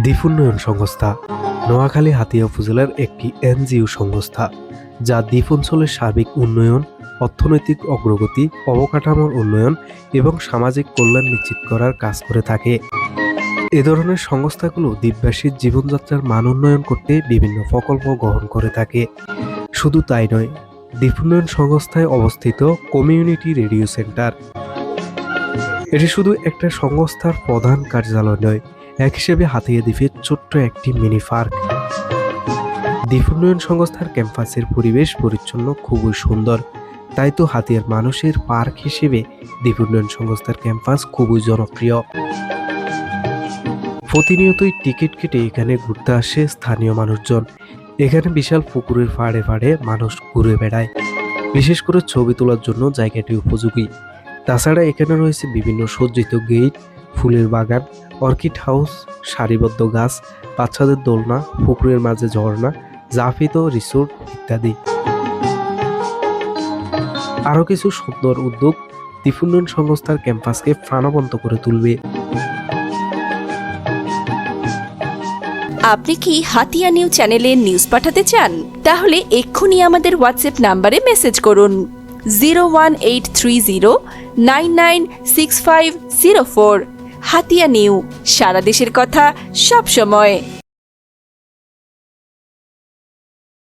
দ্বীপ উন্নয়ন সংস্থা, নোয়াখালী হাতিয়া উপজেলার একটি এনজিও সংস্থা, যা দ্বীপ অঞ্চলের সার্বিক উন্নয়ন, অর্থনৈতিক অগ্রগতি, অবকাঠামোর উন্নয়ন এবং সামাজিক কল্যাণ নিশ্চিত করার কাজ করে থাকে। এ ধরনের সংস্থাগুলো দ্বীপবাসীর জীবনযাত্রার মান উন্নয়ন করতে বিভিন্ন প্রকল্প গ্রহণ করে থাকে। শুধু তাই নয় দ্বীপ উন্নয়ন সংস্থায় অবস্থিত কমিউনিটি রেডিও সেন্টার। এটি শুধু একটা সংস্থার প্রধান কার্যালয় নয় এক হিসেবে হাতিয়ে দ্বীপের ছোট্ট একটি মিনি পার্ক দ্বীপ উন্নয়ন সংস্থার ক্যাম্পাসের পরিবেশ পরিচ্ছন্ন, খুবই সুন্দর। তাই তো হাতিয়ার মানুষের পার্ক হিসেবে দ্বীপ উন্নয়ন সংস্থার ক্যাম্পাস খুবই জনপ্রিয়। প্রতিনিয়তই টিকিট কেটে এখানে ঘুরতে আসে স্থানীয় মানুষজন। এখানে বিশাল পুকুরের ফাড়ে ফাড়ে মানুষ ঘুরে বেড়ায়। বিশেষ করে ছবি তোলার জন্য জায়গাটি উপযোগী। তাছাড়া এখানে রয়েছে বিভিন্ন সজ্জিত গেট, ফুলের বাগান অর্কিড হাউস, সারিবদ্ধ গাছ, বাচ্চাদের দোলনা, পুকুরের মাঝে ঝর্ণা জাফিত রিসোর্ট ইত্যাদি। আরও কিছু সুন্দর উদ্যোগ দ্বীপুন্নয়ন সংস্থার ক্যাম্পাসকে প্রাণবন্ত করে তুলবে। আপনি কি হাতিয়া নিউ চ্যানেলে নিউজ পাঠাতে চান? তাহলে এক্ষুনি আমাদের হোয়াটসঅ্যাপ নাম্বারে মেসেজ করুন। Zero one eight three zero nine nine six five zero four. Hatiya new সারা দেশের কথা সব সময়।